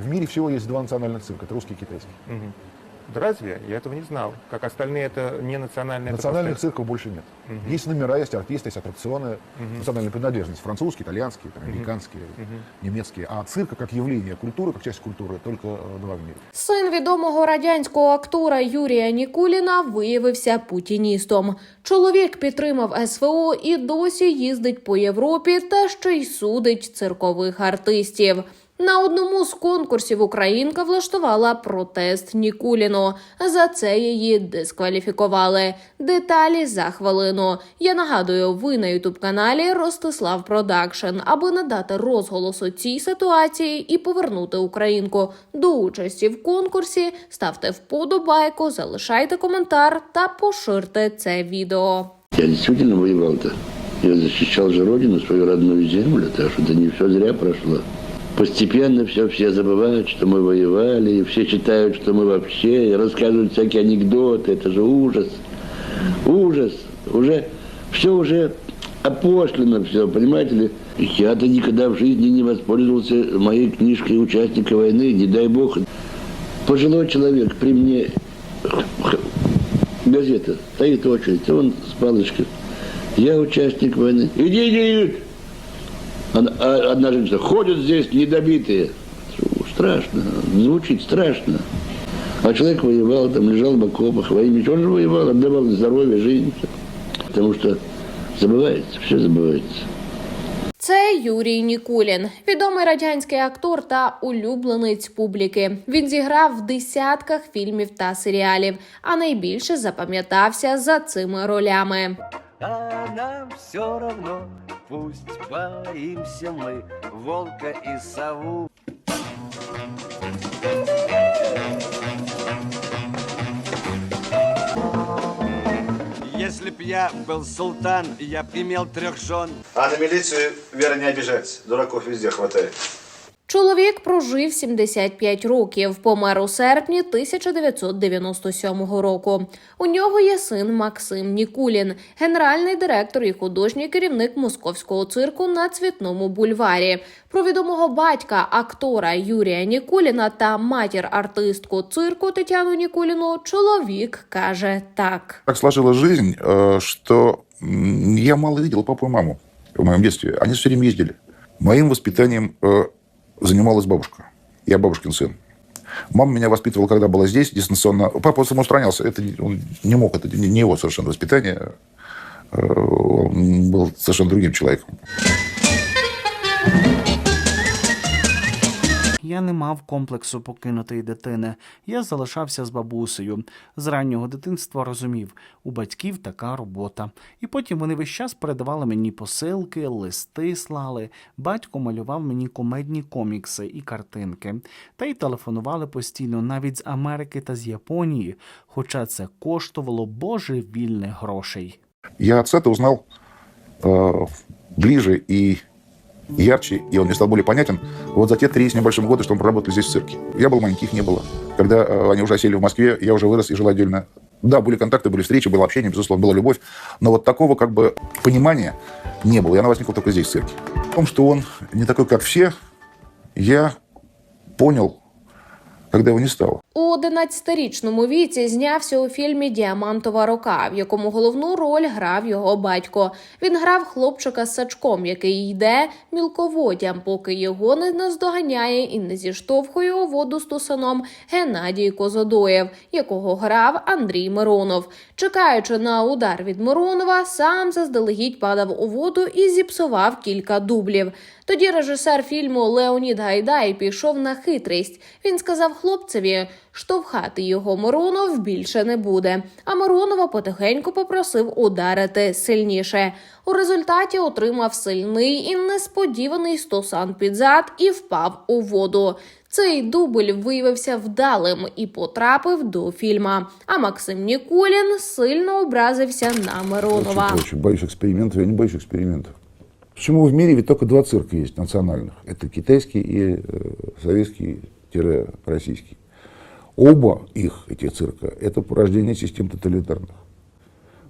В мире всего есть два национальных цирка, это русский и китайский. Мгм. Да разве? Я этого не знал. Как остальные, это не национальные. это Национальных просто- цирков больше нет. Мгм. Есть номера, есть артисты, есть аттракционы, Мгм. национальная принадлежность. Французские, итальянские, там, Мгм. американские, Мгм. немецкие. А цирка как явление культуры, как часть культуры, только э, два в мире. Син відомого радянського актора Юрія Нікуліна виявився путіністом. Чоловік підтримав СВО і досі їздить по Європі та ще й судить циркових артистів. На одному з конкурсів Українка влаштувала протест Нікуліну. За це її дискваліфікували. Деталі за хвилину. Я нагадую, ви на ютуб каналі Ростислав Продакшн, аби надати розголосу цій ситуації і повернути українку до участі в конкурсі. Ставте вподобайку, залишайте коментар та поширте це відео. Я действительно воевал-то. Я защищал же родину, свою родную землю, так что это не все зря прошло. Постепенно все, все забывают, что мы воевали, и все считают, что мы вообще, и рассказывают всякие анекдоты, это же ужас. Ужас. Уже, все уже опошлено все, понимаете ли? Я-то никогда в жизни не воспользовался моей книжкой участника войны, не дай бог. Пожилой человек при мне газета, стоит очередь, он с палочкой. Я участник войны. Иди, иди, а одна женщина, ходят здесь недобитые. Фу, Страшно, звучит страшно. А человек воевал, там лежал в окопах, во имя чего он же воевал, отдавал здоровье, жизнь. всё. Потому что забывается, все забывается. Це Юрій Нікулін, відомий радянський актор та улюбленець публіки. Він зіграв в десятках фільмів та серіалів, а найбільше запам'ятався за цими ролями. А нам все равно, пусть боимся мы волка и сову. Если б я был султан, я б имел трех жен. А на милицию, Вера, не обижается. Дураков везде хватает. Чоловік прожив 75 років, помер у серпні 1997 року. У нього є син Максим Нікулін, генеральний директор і художній керівник московського цирку на Цвітному бульварі. Про відомого батька актора Юрія Нікуліна та матір артистку цирку Тетяну Нікуліну чоловік каже так. Так сложилась жизнь, э, м, я мало видел папу и маму в моем детстве. Они все время ездили. Моим воспитанием э, занималась бабушка. Я бабушкин сын. Мама меня воспитывала, когда была здесь, дистанционно. Папа самоустранялся. Это не- он не мог, это не не его совершенно воспитание. Э, Он был совершенно другим человеком. я не мав комплексу покинутої дитини. Я залишався з бабусею. З раннього дитинства розумів, у батьків така робота. І потім вони весь час передавали мені посилки, листи слали. Батько малював мені комедні комікси і картинки. Та й телефонували постійно навіть з Америки та з Японії, хоча це коштувало божевільних грошей. Я отца-то узнал э, ближе и ярче, и он мне стал более понятен вот за те три с небольшим года, что мы проработали здесь в цирке. Я был маленький, их не было. Когда э, они уже осели в Москве, я уже вырос и жил отдельно. Да, были контакты, были встречи, было общение, безусловно, была любовь, но вот такого как бы понимания не было. И она возникла только здесь, в цирке. В том, что он не такой, как все, я понял, когда его не стало. У 11-річному віці знявся у фільмі Діамантова рука, в якому головну роль грав його батько. Він грав хлопчика з сачком, який йде мілководдям, поки його не наздоганяє і не зіштовхує у воду з тусаном Геннадій Козодоєв, якого грав Андрій Миронов. Чекаючи на удар від Миронова, сам заздалегідь падав у воду і зіпсував кілька дублів. Тоді режисер фільму Леонід Гайдай пішов на хитрість. Він сказав хлопцеві, штовхати його Миронов більше не буде. А Миронова потихеньку попросив ударити сильніше. У результаті отримав сильний і несподіваний стосан під зад і впав у воду. Цей дубль виявився вдалим і потрапив до фільма. А Максим Нікулін сильно образився на Миронова. Очень, очень боюсь экспериментов, я не боюсь экспериментов. Почему в мире ведь только два цирка есть национальных? Это китайский и э, советский-российский. Оба их, эти цирка, это порождение систем тоталитарных.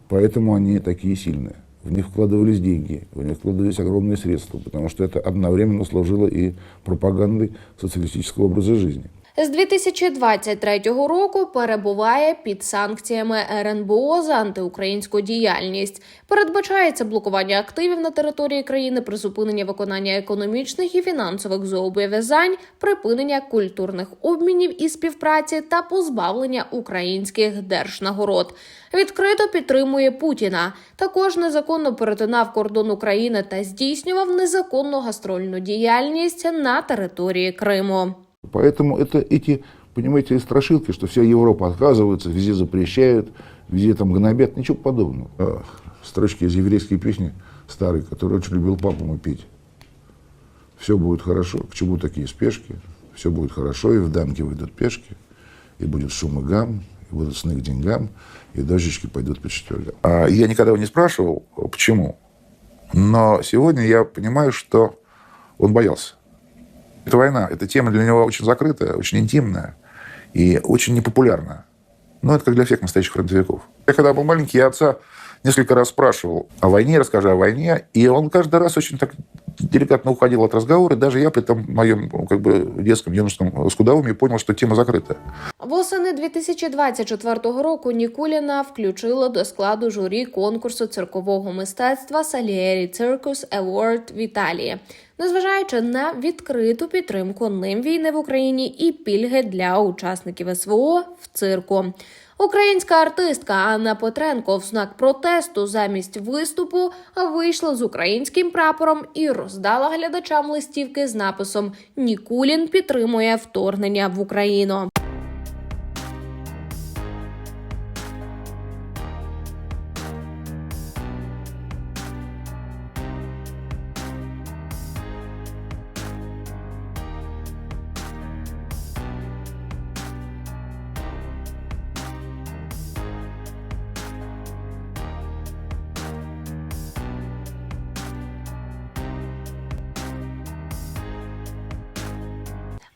Поэтому они такие сильные. В них вкладывались деньги, в них вкладывались огромные средства, потому что это одновременно служило и пропагандой социалистического образа жизни. З 2023 року перебуває під санкціями РНБО за антиукраїнську діяльність. Передбачається блокування активів на території країни, призупинення виконання економічних і фінансових зобов'язань, припинення культурних обмінів і співпраці та позбавлення українських держнагород. Відкрито підтримує Путіна. Також незаконно перетинав кордон України та здійснював незаконну гастрольну діяльність на території Криму. Поэтому это эти, понимаете, страшилки, что вся Европа отказывается, везде запрещают, везде там гнобят, ничего подобного. А, Строчки из еврейской песни старой, которую очень любил папа мой петь. Все будет хорошо, к чему такие спешки? Все будет хорошо, и в дамки выйдут пешки, и будет шум и гам, и будут сны к деньгам, и дождички пойдут по четвергам. А я никогда его не спрашивал, почему. Но сегодня я понимаю, что он боялся. Это война. Эта тема для него очень закрытая, очень интимная и очень непопулярная. Но это как для всех настоящих фронтовиков. Я когда был маленький, я отца несколько раз спрашивал о войне, расскажи о войне. И он каждый раз очень так деликатно уходил от разговора. Даже я при том моем как бы, детском, юношеском скудоумии понял, что тема закрыта. Восени 2024 року Нікуліна включили до складу журі конкурсу циркового мистецтва Salieri Circus Award в Італії, незважаючи на відкриту підтримку ним війни в Україні і пільги для учасників СВО в цирку. Українська артистка Анна Петренко в знак протесту замість виступу вийшла з українським прапором і роздала глядачам листівки з написом Нікулін підтримує вторгнення в Україну.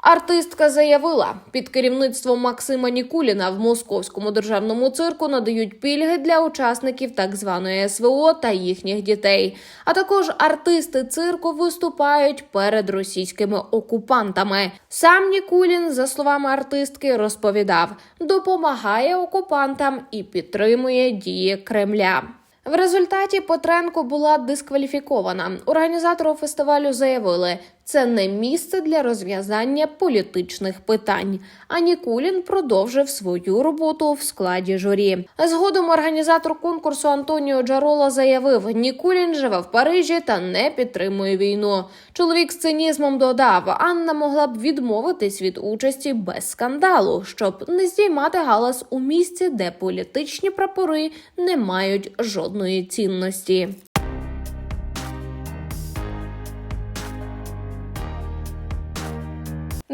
Артистка заявила, під керівництвом Максима Нікуліна в московському державному цирку надають пільги для учасників так званої СВО та їхніх дітей. А також артисти цирку виступають перед російськими окупантами. Сам Нікулін, за словами артистки, розповідав, допомагає окупантам і підтримує дії Кремля. В результаті Петренко була дискваліфікована. Організатору фестивалю заявили, це не місце для розв'язання політичних питань. А Нікулін продовжив свою роботу в складі журі. Згодом організатор конкурсу Антоніо Джарола заявив: Нікулін живе в Парижі та не підтримує війну. Чоловік з цинізмом додав, Анна могла б відмовитись від участі без скандалу, щоб не здіймати галас у місці, де політичні прапори не мають жодної цінності.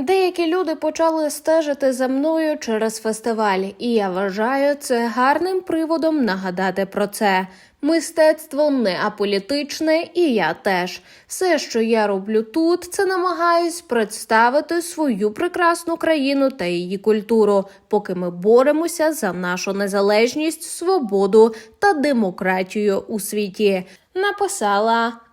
Деякі люди почали стежити за мною через фестиваль, і я вважаю це гарним приводом нагадати про це. Мистецтво не аполітичне, і я теж. Все, що я роблю тут, це намагаюсь представити свою прекрасну країну та її культуру, поки ми боремося за нашу незалежність, свободу та демократію у світі. Написала